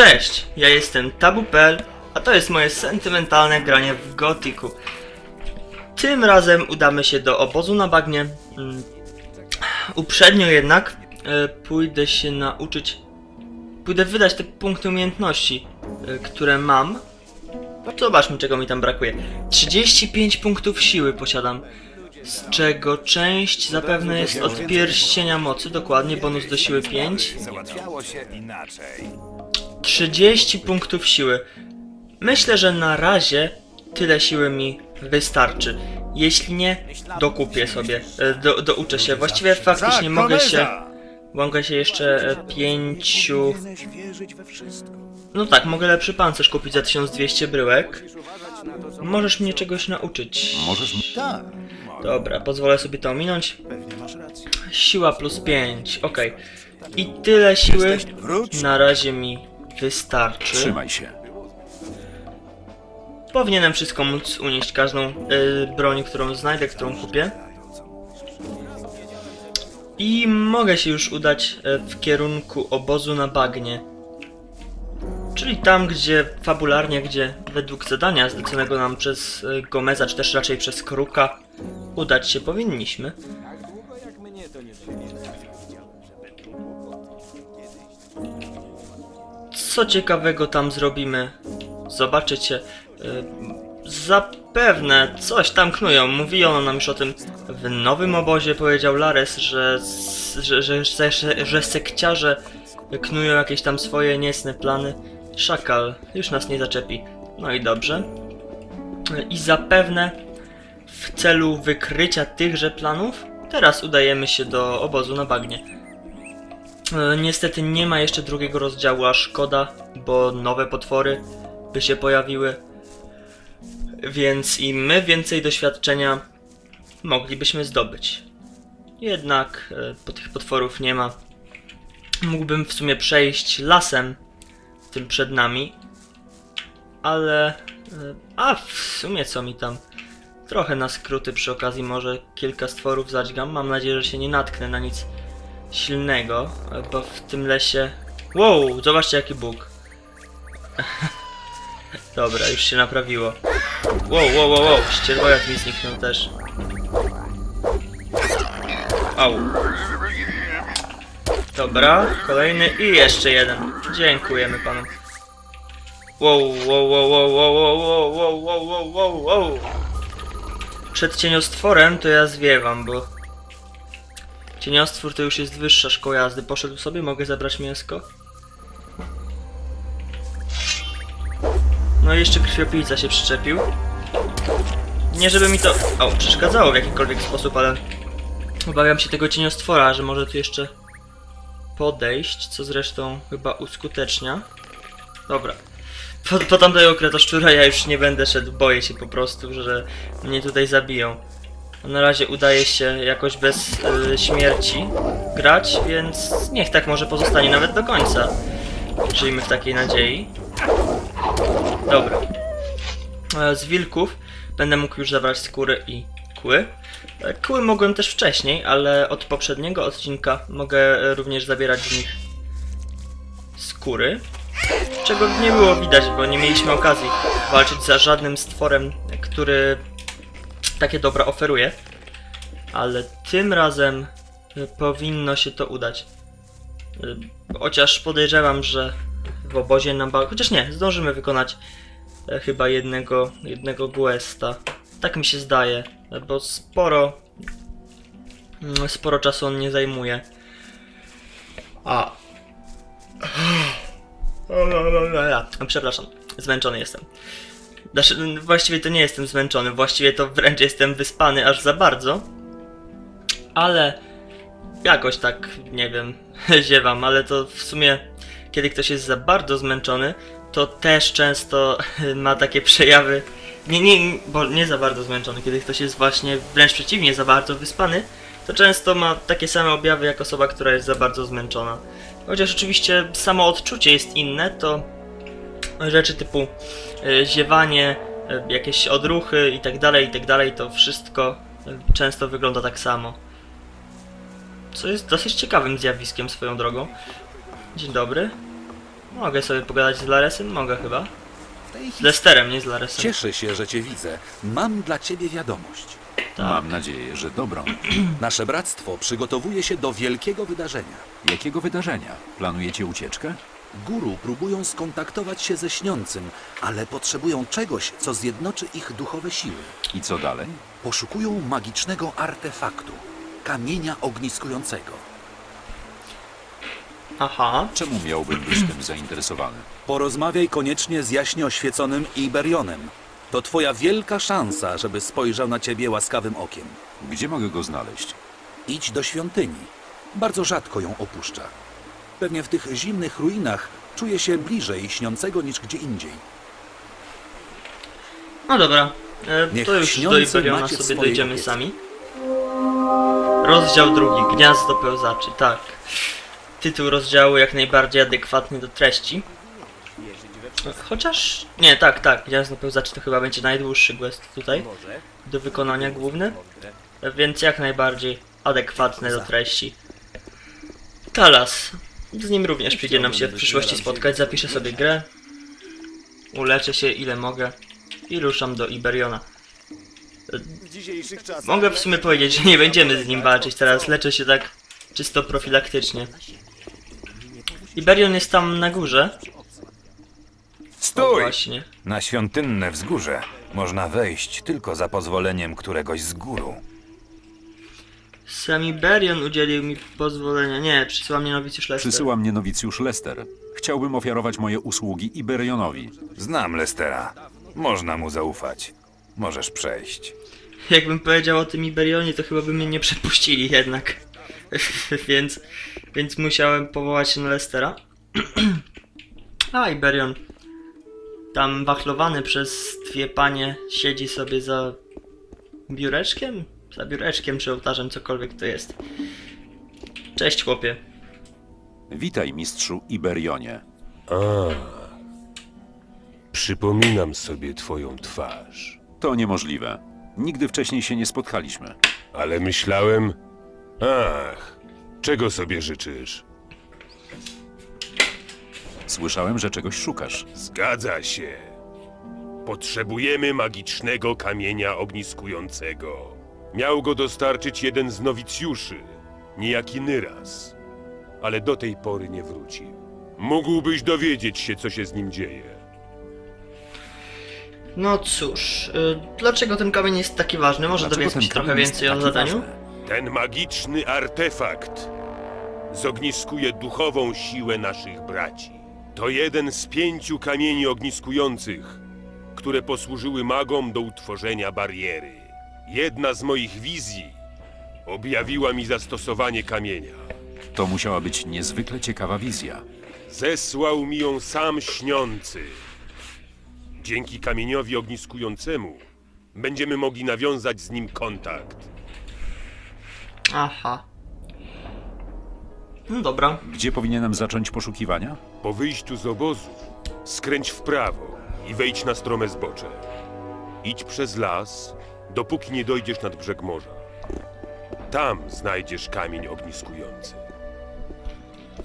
Cześć, ja jestem Tabu.pl, a to jest moje sentymentalne granie w Gothicu. Tym razem udamy się do obozu na bagnie. Mm, Uprzednio jednak e, pójdę się nauczyć. Pójdę wydać te punkty umiejętności, e, które mam. Zobaczmy, czego mi tam brakuje. 35 punktów siły posiadam. Z czego część zapewne jest od pierścienia mocy, dokładnie bonus do siły 5. Załatwiało się inaczej. 30 punktów siły. Myślę, że na razie tyle siły mi wystarczy. Jeśli nie, dokupię sobie, e, do, douczę się. Właściwie faktycznie mogę się, mogę się jeszcze e, pięciu... Powinieneś wierzyć we wszystko. No tak, mogę lepszy pancerz kupić za 1200 bryłek. Możesz mnie czegoś nauczyć. Możesz... Tak. Dobra, pozwolę sobie to ominąć. Siła plus 5, okej. I tyle siły na razie mi wystarczy. Trzymaj się. Powinienem wszystko móc unieść, każdą y, broń, którą znajdę, którą kupię. I mogę się już udać y, w kierunku obozu na bagnie. Czyli tam, gdzie fabularnie, gdzie według zadania zleconego nam przez y, Gomeza, czy też raczej przez Kruka, udać się powinniśmy. Co ciekawego tam zrobimy? Zobaczycie. Y, Zapewne coś tam knują. Mówiono nam już o tym w nowym obozie. Powiedział Lares, że, że, że, że, że sekciarze knują jakieś tam swoje niecne plany. Szakal już nas nie zaczepi. No i dobrze. I zapewne w celu wykrycia tychże planów teraz udajemy się do obozu na bagnie. E, Niestety nie ma jeszcze drugiego rozdziału, a szkoda, bo nowe potwory by się pojawiły. Więc i my więcej doświadczenia moglibyśmy zdobyć. Jednak e, po tych potworów nie ma. Mógłbym w sumie przejść lasem, tym przed nami, ale. e, A w sumie co mi tam? Trochę na skróty przy okazji może kilka stworów zadźgam. Mam nadzieję, że się nie natknę na nic silnego, e, bo w tym lesie... Wow, zobaczcie jaki bóg. Dobra, już się naprawiło. Wow, wow, wow, wow, ścierwojad mi zniknął też. Au. Dobra, kolejny i jeszcze jeden. Dziękujemy panu. Wow, wow, wow, wow, wow, wow, wow, wow, wow, wow, wow. Przed cieniostworem to ja zwiewam, bo Cieniostwór to już jest wyższa szkoła jazdy. Poszedł sobie, mogę zabrać mięsko? No i jeszcze krwiopijca się przyczepił. Nie żeby mi to o, przeszkadzało w jakikolwiek sposób, ale obawiam się tego cieniostwora, że może tu jeszcze podejść, co zresztą chyba uskutecznia. Dobra. Po, po tamtego kretoszczura ja już nie będę szedł, boję się po prostu, że mnie tutaj zabiją. Na razie udaje się jakoś bez y, śmierci grać, więc niech tak może pozostanie nawet do końca. Żyjmy w takiej nadziei. Dobra. E, Z wilków będę mógł już zabrać skóry i kły. E, Kły mogłem też wcześniej, ale od poprzedniego odcinka mogę e, również zabierać z nich skóry. Czego nie było widać, bo nie mieliśmy okazji walczyć za żadnym stworem, który takie dobra oferuje. Ale tym razem y, powinno się to udać. Y, Chociaż podejrzewam, że w obozie na bal... Chociaż nie, zdążymy wykonać e, chyba jednego, jednego questa. Tak mi się zdaje, bo sporo mm, sporo czasu on nie zajmuje. A. Przepraszam, zmęczony jestem. Znaczy, właściwie to nie jestem zmęczony, właściwie to wręcz jestem wyspany aż za bardzo. Ale jakoś tak, nie wiem, ziewam, ale to w sumie, kiedy ktoś jest za bardzo zmęczony, to też często ma takie przejawy. Nie, nie, bo nie za bardzo zmęczony, kiedy ktoś jest właśnie wręcz przeciwnie, za bardzo wyspany, to często ma takie same objawy jak osoba, która jest za bardzo zmęczona. Chociaż oczywiście samo odczucie jest inne, to rzeczy typu ziewanie, e, jakieś odruchy i tak dalej, i tak dalej, to wszystko e, często wygląda tak samo. Co jest dosyć ciekawym zjawiskiem swoją drogą. Dzień dobry. Mogę sobie pogadać z Laresem? Mogę chyba. Z Lesterem, nie z Laresem. Cieszę się, że cię widzę. Mam dla ciebie wiadomość. Tak. Mam nadzieję, że dobrą. Nasze bractwo przygotowuje się do wielkiego wydarzenia. Jakiego wydarzenia? Planujecie ucieczkę? Guru próbują skontaktować się ze śniącym, ale potrzebują czegoś, co zjednoczy ich duchowe siły. I co dalej? Poszukują magicznego artefaktu, kamienia ogniskującego. Aha. Czemu miałbym być tym zainteresowany? Porozmawiaj koniecznie z jaśnie oświeconym Iberionem. To twoja wielka szansa, żeby spojrzał na ciebie łaskawym okiem. Gdzie mogę go znaleźć? Idź do świątyni. Bardzo rzadko ją opuszcza. Pewnie w tych zimnych ruinach czuje się bliżej śniącego niż gdzie indziej. No dobra. E, Niech to już do Iberiona sobie dojdziemy opiece. sami. Rozdział drugi. Gniazdo pełzaczy. Tak. Tytuł rozdziału jak najbardziej adekwatny do treści. Chociaż... Nie, tak, tak. Gniazdo pełzaczy to chyba będzie najdłuższy quest tutaj. Do wykonania główny. Więc jak najbardziej adekwatne do treści. Talas. Z nim również przyjdzie nam się w przyszłości spotkać. Zapiszę sobie grę. Uleczę się ile mogę. I ruszam do Iberiona. Mogę w sumie powiedzieć, że nie będziemy z nim walczyć teraz. Leczę się tak czysto profilaktycznie. Iberion jest tam na górze. Stój! właśnie. Na świątynne wzgórze można wejść tylko za pozwoleniem któregoś z guru. Sam Iberion udzielił mi pozwolenia. Nie, przysyła mnie nowicjusz Lester. Przysyła mnie nowicjusz Lester. Chciałbym ofiarować moje usługi Iberionowi. Znam Lestera. Można mu zaufać. Możesz przejść. Jakbym powiedział o tym Iberionie, to chyba by mnie nie przepuścili jednak. więc, więc musiałem powołać się na Lestera. A, Iberion. Tam wachlowany przez dwie panie siedzi sobie za biureczkiem? Za biureczkiem czy ołtarzem, cokolwiek to jest. Cześć chłopie. Witaj, mistrzu Iberionie. A, przypominam sobie twoją twarz, To niemożliwe. Nigdy wcześniej się nie spotkaliśmy. ale myślałem... Ach, czego sobie życzysz? Słyszałem, że czegoś szukasz. Zgadza się. Potrzebujemy magicznego kamienia ogniskującego. Miał go dostarczyć jeden z nowicjuszy, niejaki Nyras, ale do tej pory nie wrócił. Mógłbyś dowiedzieć się, co się z nim dzieje. No cóż, y, dlaczego ten kamień jest taki ważny? Może Dlaczego dowiedzmy ten się trochę kamień jest więcej o taki zadaniu? ważny? Ten magiczny artefakt zogniskuje duchową siłę naszych braci. To jeden z pięciu kamieni ogniskujących, które posłużyły magom do utworzenia bariery. Jedna z moich wizji objawiła mi zastosowanie kamienia. To musiała być niezwykle ciekawa wizja. Zesłał mi ją sam śniący. Dzięki kamieniowi ogniskującemu będziemy mogli nawiązać z nim kontakt. Aha. No dobra. Gdzie powinienem zacząć poszukiwania? Po wyjściu z obozu skręć w prawo i wejdź na strome zbocze. Idź przez las, dopóki nie dojdziesz nad brzeg morza. Tam znajdziesz kamień ogniskujący.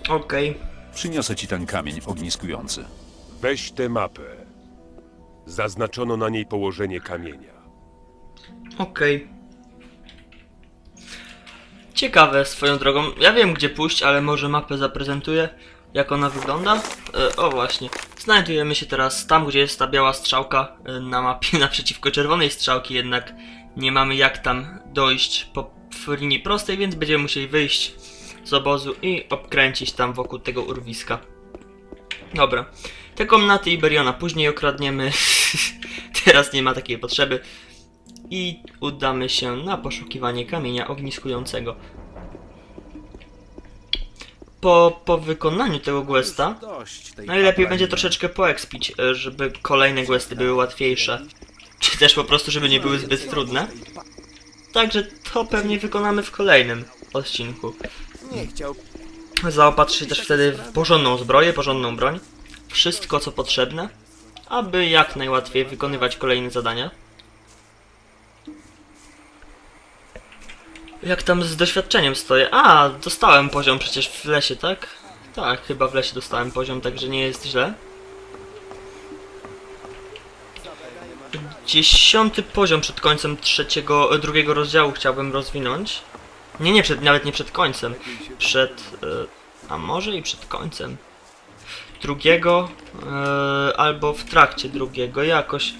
Okej. Przyniosę ci ten kamień ogniskujący. Weź tę mapę. Zaznaczono na niej położenie kamienia. Okej. Ciekawe swoją drogą. Ja wiem gdzie pójść, ale może mapę zaprezentuję, jak ona wygląda. E, o właśnie. Znajdujemy się teraz tam, gdzie jest ta biała strzałka e, na mapie naprzeciwko czerwonej strzałki, jednak nie mamy jak tam dojść po linii prostej, więc będziemy musieli wyjść z obozu i obkręcić tam wokół tego urwiska. Dobra. Te komnaty Iberiona później okradniemy. Teraz nie ma takiej potrzeby i udamy się na poszukiwanie kamienia ogniskującego. Po, po wykonaniu tego questa najlepiej będzie troszeczkę poekspić, e, żeby kolejne questy były łatwiejsze. Czy też po prostu, żeby nie były zbyt trudne. Także to pewnie wykonamy w kolejnym odcinku. Zaopatrzę się też wtedy w porządną zbroję, porządną broń. Wszystko co potrzebne, aby jak najłatwiej wykonywać kolejne zadania. Jak tam z doświadczeniem stoję? A, dostałem poziom przecież w lesie, tak? Tak, chyba w lesie dostałem poziom, także nie jest źle. Dziesiąty poziom przed końcem trzeciego, e, drugiego rozdziału chciałbym rozwinąć. Nie, nie, przed, nawet nie przed końcem. Przed, e, a może i przed końcem. Drugiego, e, albo w trakcie drugiego, jakoś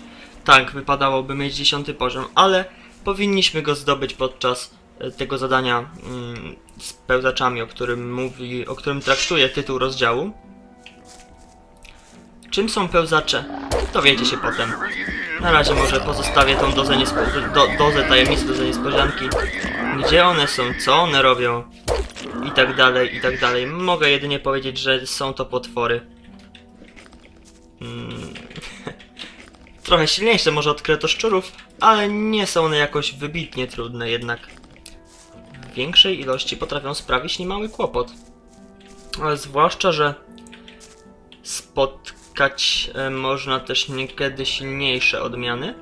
tak wypadałoby mieć dziesiąty poziom, ale powinniśmy go zdobyć podczas tego zadania mm, z pełzaczami, o którym mówi, o którym traktuje tytuł rozdziału. Czym są pełzacze? Dowiecie się potem. Na razie może pozostawię tą dozę, niespo- do, dozę tajemnicy, dozę niespodzianki. Gdzie one są, co one robią i tak dalej, i tak dalej. Mogę jedynie powiedzieć, że są to potwory. Mm. Trochę silniejsze może od kretoszczurów, ale nie są one jakoś wybitnie trudne jednak. Większej ilości potrafią sprawić niemały kłopot. Ale zwłaszcza, że spotkać e, można też niekiedy silniejsze odmiany.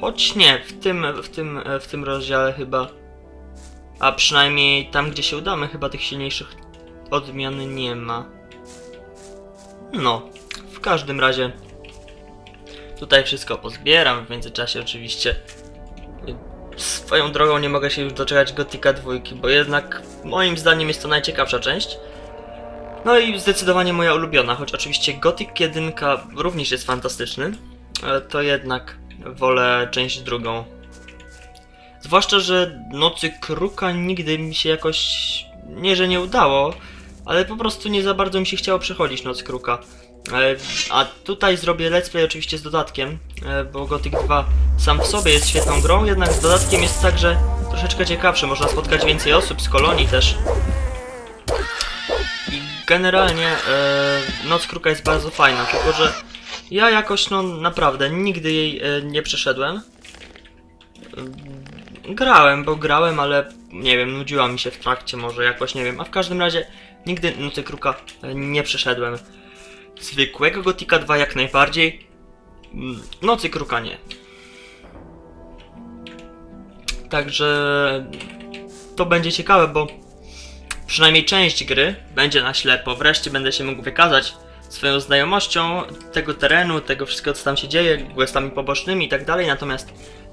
Choć nie, w tym, w tym, e, w tym rozdziale chyba, a przynajmniej tam gdzie się udamy, chyba tych silniejszych odmian nie ma. No, w każdym razie tutaj wszystko pozbieram, w międzyczasie oczywiście swoją drogą nie mogę się już doczekać Gotika 2, bo jednak moim zdaniem jest to najciekawsza część. No i zdecydowanie moja ulubiona, choć oczywiście Gothic 1 również jest fantastyczny, to jednak wolę część drugą. Zwłaszcza, że Nocy Kruka nigdy mi się jakoś, nie że nie udało, ale po prostu nie za bardzo mi się chciało przechodzić Noc Kruka. E, A tutaj zrobię let's play oczywiście z dodatkiem, e, bo Gothic 2 sam w sobie jest świetną grą, jednak z dodatkiem jest także troszeczkę ciekawszy, można spotkać więcej osób z kolonii też. I generalnie e, Noc Kruka jest bardzo fajna, tylko że ja jakoś no naprawdę nigdy jej nie przeszedłem. E, Grałem, bo grałem, ale nie wiem, nudziła mi się w trakcie może jakoś, nie wiem, a w każdym razie nigdy Nocy Kruka nie przeszedłem. Zwykłego Gotika 2 jak najbardziej. Mm, Nocy Kruka nie. Także to będzie ciekawe, bo przynajmniej część gry będzie na ślepo. Wreszcie będę się mógł wykazać swoją znajomością tego terenu, tego wszystkiego co tam się dzieje, questami pobocznymi i tak dalej. Natomiast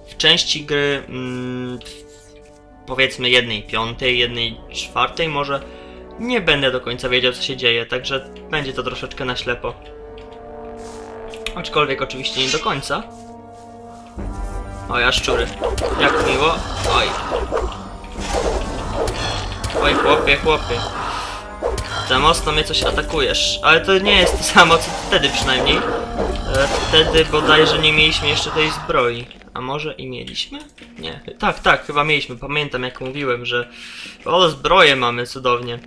w części gry, mm, powiedzmy jednej piątej, jednej czwartej może, nie będę do końca wiedział co się dzieje, także będzie to troszeczkę na ślepo. Aczkolwiek oczywiście nie do końca. O, ja szczury. Jak miło. Oj. Oj, chłopie, chłopie. Za mocno mnie coś atakujesz. Ale to nie jest to samo, co wtedy przynajmniej. E, wtedy bodajże nie mieliśmy jeszcze tej zbroi. A może i mieliśmy? Nie. Tak, tak, chyba mieliśmy. Pamiętam jak mówiłem, że... O, zbroję mamy cudownie.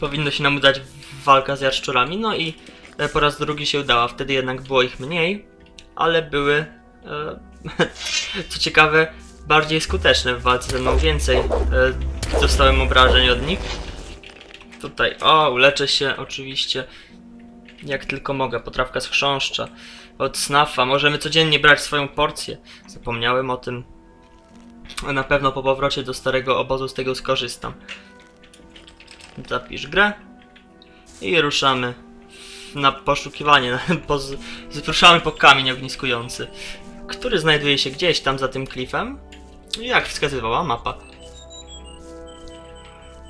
Powinno się nam udać walka z jaszczurami. No i e, po raz drugi się udała. Wtedy jednak było ich mniej. Ale były... E, co ciekawe, bardziej skuteczne w walce ze mną. Więcej e, dostałem obrażeń od nich. Tutaj, o, uleczę się oczywiście jak tylko mogę. Potrawka z chrząszcza, od snafa. Możemy codziennie brać swoją porcję. Zapomniałem o tym. Na pewno po powrocie do starego obozu z tego skorzystam. Zapisz grę i ruszamy na poszukiwanie. Po, ruszamy po kamień ogniskujący, który znajduje się gdzieś tam za tym klifem. Jak wskazywała mapa.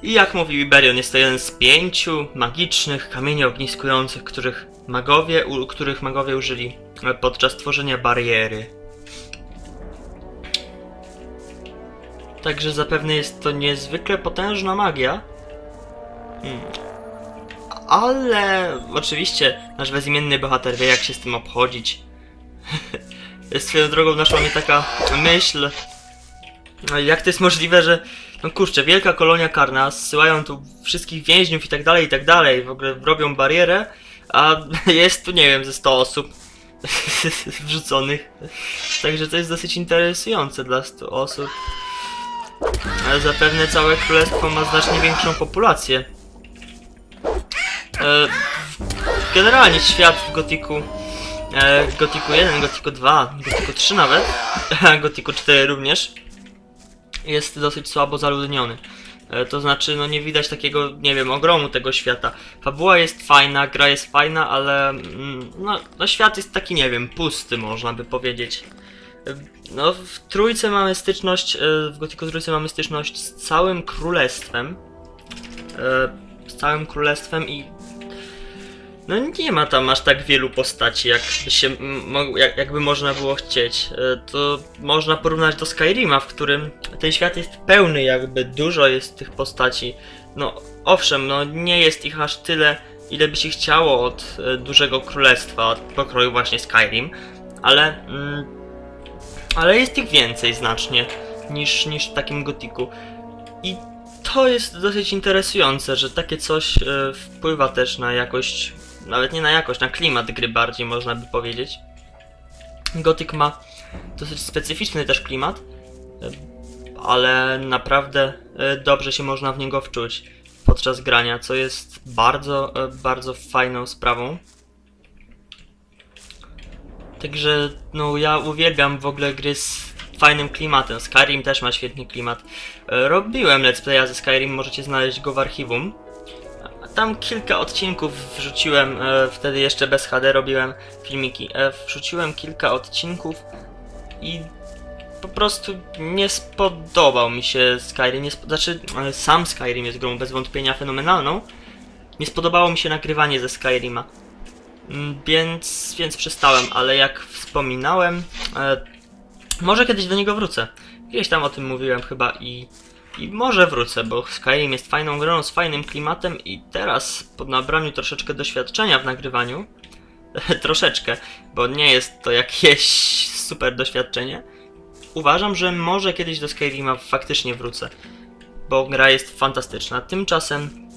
I jak mówił Iberion, jest to jeden z pięciu magicznych kamieni ogniskujących, których magowie, u, których magowie użyli podczas tworzenia bariery. Także zapewne jest to niezwykle potężna magia. Hmm. Ale oczywiście nasz bezimienny bohater wie jak się z tym obchodzić. Swoją drogą naszła mnie taka myśl, jak to jest możliwe, że no kurczę, wielka kolonia karna, zsyłają tu wszystkich więźniów i tak dalej, i tak dalej, w ogóle robią barierę, a jest tu, nie wiem, ze 100 osób wrzuconych. Także to jest dosyć interesujące dla 100 osób. Ale zapewne całe królestwo ma znacznie większą populację. E, generalnie świat w Gotiku e, Gotiku 1, Gotiku 2, Gotiku 3 nawet, Gotiku 4 również jest dosyć słabo zaludniony. E, To znaczy, no nie widać takiego, nie wiem, ogromu tego świata. Fabuła jest fajna, gra jest fajna, ale mm, no, no świat jest taki, nie wiem, pusty można by powiedzieć. E, No w trójce mamy styczność, w Gotiku trójce mamy styczność z całym królestwem. Z całym królestwem i no nie ma tam aż tak wielu postaci, jak się, jak, jakby można było chcieć. E, To można porównać do Skyrima, w którym ten świat jest pełny, jakby dużo jest tych postaci. No owszem, no nie jest ich aż tyle, ile by się chciało od e, dużego królestwa, od pokroju właśnie Skyrim, ale, mm, ale jest ich więcej znacznie niż, niż w takim gotiku. I to jest dosyć interesujące, że takie coś e, wpływa też na jakość, nawet nie na jakość, na klimat gry bardziej można by powiedzieć. Gothic ma dosyć specyficzny też klimat, e, ale naprawdę e, dobrze się można w niego wczuć podczas grania, co jest bardzo, bardzo fajną sprawą. Także, no ja uwielbiam w ogóle gry z fajnym klimatem. Skyrim też ma świetny klimat. E, Robiłem let's playa ze Skyrim, możecie znaleźć go w archiwum. Tam kilka odcinków wrzuciłem, e, wtedy jeszcze bez HD robiłem filmiki. E, wrzuciłem kilka odcinków i po prostu nie spodobał mi się Skyrim. Nie znaczy, sam Skyrim jest grą bez wątpienia fenomenalną. Nie spodobało mi się nagrywanie ze Skyrima. Mm, Więc, więc przestałem, ale jak wspominałem, może kiedyś do niego wrócę. Gdzieś tam o tym mówiłem chyba i, i może wrócę, bo Skyrim jest fajną grą z fajnym klimatem i teraz po nabraniu troszeczkę doświadczenia w nagrywaniu, troszeczkę, bo nie jest to jakieś super doświadczenie, uważam, że może kiedyś do Skyrima faktycznie wrócę, bo gra jest fantastyczna. Tymczasem...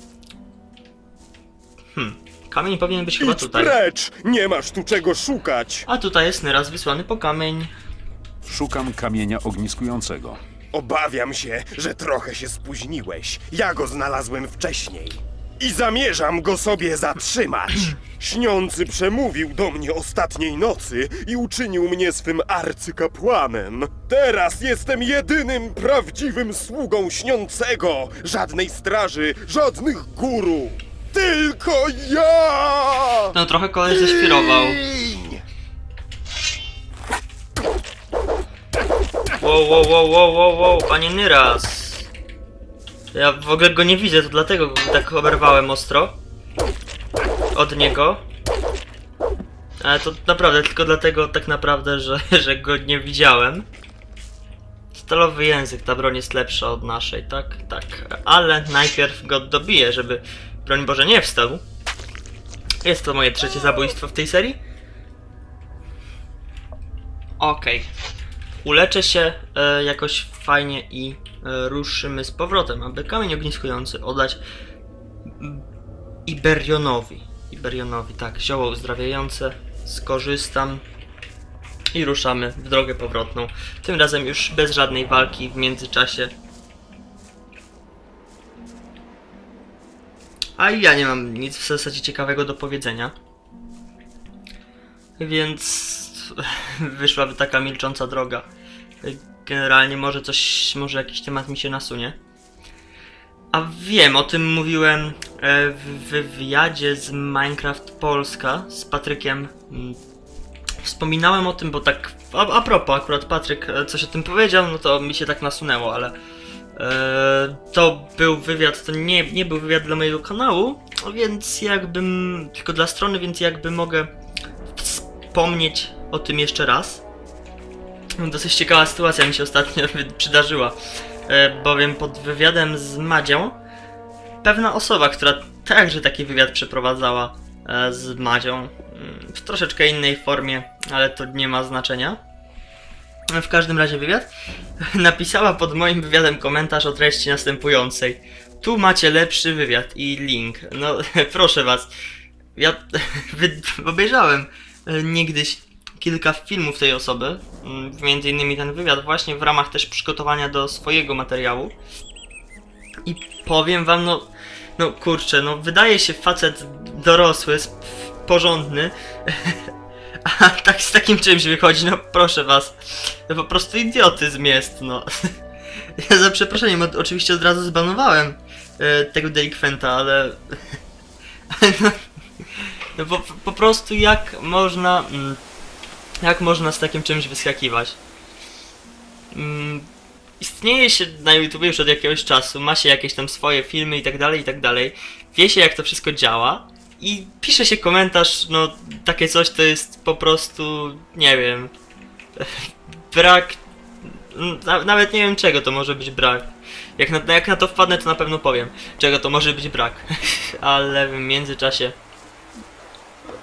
Hmm, kamień powinien być chyba Idź tutaj. precz! Nie masz tu czego szukać! A tutaj jest Neraz wysłany po kamień. Szukam kamienia ogniskującego. Obawiam się, że trochę się spóźniłeś. Ja go znalazłem wcześniej. I zamierzam go sobie zatrzymać. Śniący przemówił do mnie ostatniej nocy i uczynił mnie swym arcykapłanem. Teraz jestem jedynym prawdziwym sługą śniącego. Żadnej straży, żadnych guru. Tylko ja! No trochę koleś ześwirował. Giń! Wow, wow, wow, wow, wow, wow, panie Nyras. Ja w ogóle go nie widzę, to dlatego go tak oberwałem ostro. Od niego. Ale to naprawdę tylko dlatego tak naprawdę, że, że go nie widziałem. Stalowy język, ta broń jest lepsza od naszej, tak? Tak. Ale najpierw go dobiję, żeby broń Boże nie wstał. Jest to moje trzecie zabójstwo w tej serii. Okej. Uleczę się e, jakoś fajnie i e, ruszymy z powrotem, aby kamień ogniskujący oddać Iberionowi. Iberionowi, tak, zioło uzdrawiające. Skorzystam i ruszamy w drogę powrotną. Tym razem już bez żadnej walki w międzyczasie. A ja nie mam nic w zasadzie ciekawego do powiedzenia. Więc wyszłaby taka milcząca droga. Generalnie może coś, może jakiś temat mi się nasunie. A wiem, o tym mówiłem e, w wywiadzie z Minecraft Polska z Patrykiem. Mm, Wspominałem o tym, bo tak a, a propos, akurat Patryk e, coś o tym powiedział, no to mi się tak nasunęło, ale e, to był wywiad, to nie, nie był wywiad dla mojego kanału, więc jakbym, tylko dla strony, więc jakby mogę wspomnieć o tym jeszcze raz. Dosyć ciekawa sytuacja mi się ostatnio przydarzyła, e, bowiem pod wywiadem z Madzią pewna osoba, która także taki wywiad przeprowadzała e, z Madzią mm, w troszeczkę innej formie, ale to nie ma znaczenia. W każdym razie wywiad napisała pod moim wywiadem komentarz o treści następującej. Tu macie lepszy wywiad i link. No proszę was. Ja obejrzałem e, niegdyś kilka filmów tej osoby, mm, między innymi ten wywiad właśnie w ramach też przygotowania do swojego materiału. I powiem wam, no, no kurczę, no wydaje się facet dorosły, porządny, a tak z takim czymś wychodzi, no proszę was, to po prostu idiotyzm jest, no. Ja za przeproszeniem oczywiście od razu zbanowałem e, tego delikwenta, ale... no, no po, po prostu jak można... Jak można z takim czymś wyskakiwać? Mm, istnieje się na YouTube już od jakiegoś czasu, ma się jakieś tam swoje filmy i tak dalej, i tak dalej. Wie się jak to wszystko działa i pisze się komentarz, no takie coś to jest po prostu, nie wiem, brak, na, nawet nie wiem czego to może być brak. Jak na, jak na to wpadnę to na pewno powiem, czego to może być brak. Ale w międzyczasie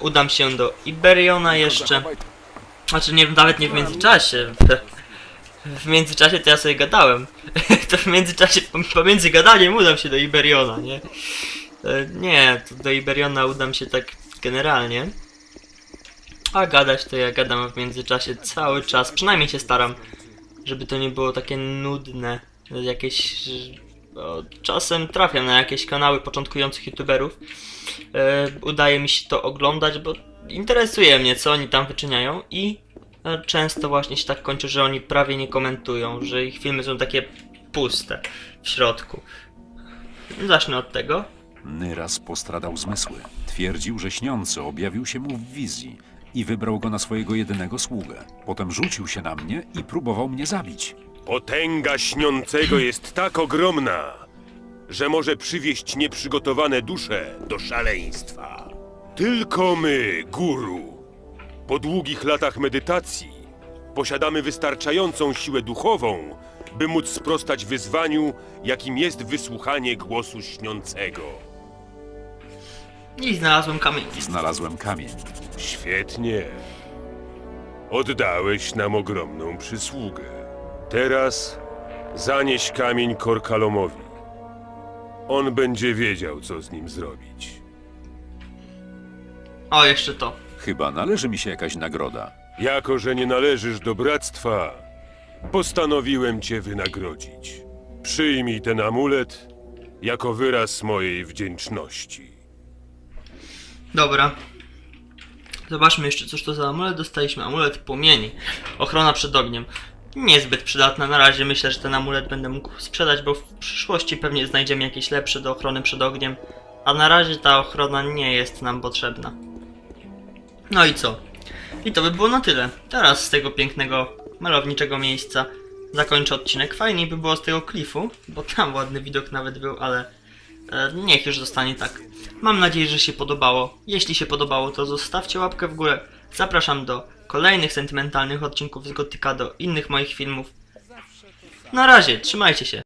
udam się do Iberiona jeszcze. Znaczy nie, nawet nie w międzyczasie. W międzyczasie to ja sobie gadałem. To w międzyczasie, pomiędzy gadaniem udam się do Iberiona, nie? E, Nie, to do Iberiona udam się tak generalnie. A gadać to ja gadam w międzyczasie cały czas. Przynajmniej się staram, żeby to nie było takie nudne. Jakieś. Czasem trafiam na jakieś kanały początkujących youtuberów. E, udaje mi się to oglądać, bo interesuje mnie, co oni tam wyczyniają i e, często właśnie się tak kończy, że oni prawie nie komentują, że ich filmy są takie puste w środku. Zacznę od tego. Nyras postradał zmysły. Twierdził, że śniący objawił się mu w wizji i wybrał go na swojego jedynego sługę. Potem rzucił się na mnie i próbował mnie zabić. Potęga śniącego jest tak ogromna, że może przywieść nieprzygotowane dusze do szaleństwa. Tylko my, guru, po długich latach medytacji, posiadamy wystarczającą siłę duchową, by móc sprostać wyzwaniu, jakim jest wysłuchanie głosu śniącego. I znalazłem kamień. Znalazłem kamień. Świetnie. Oddałeś nam ogromną przysługę. Teraz zanieś kamień Korkalomowi. On będzie wiedział, co z nim zrobić. O, jeszcze to. Chyba należy mi się jakaś nagroda. Jako, że nie należysz do bractwa, postanowiłem cię wynagrodzić. Przyjmij ten amulet jako wyraz mojej wdzięczności. Dobra. Zobaczmy jeszcze, cóż to za amulet. Dostaliśmy amulet płomieni. Ochrona przed ogniem. Niezbyt przydatna. Na razie myślę, że ten amulet będę mógł sprzedać, bo w przyszłości pewnie znajdziemy jakieś lepsze do ochrony przed ogniem. A na razie ta ochrona nie jest nam potrzebna. No i co? I to by było na tyle. Teraz z tego pięknego, malowniczego miejsca zakończę odcinek. Fajniej by było z tego klifu, bo tam ładny widok nawet był, ale E, Niech już zostanie tak. Mam nadzieję, że się podobało. Jeśli się podobało, to zostawcie łapkę w górę. Zapraszam do kolejnych sentymentalnych odcinków z Gotyka, do innych moich filmów. Na razie, trzymajcie się.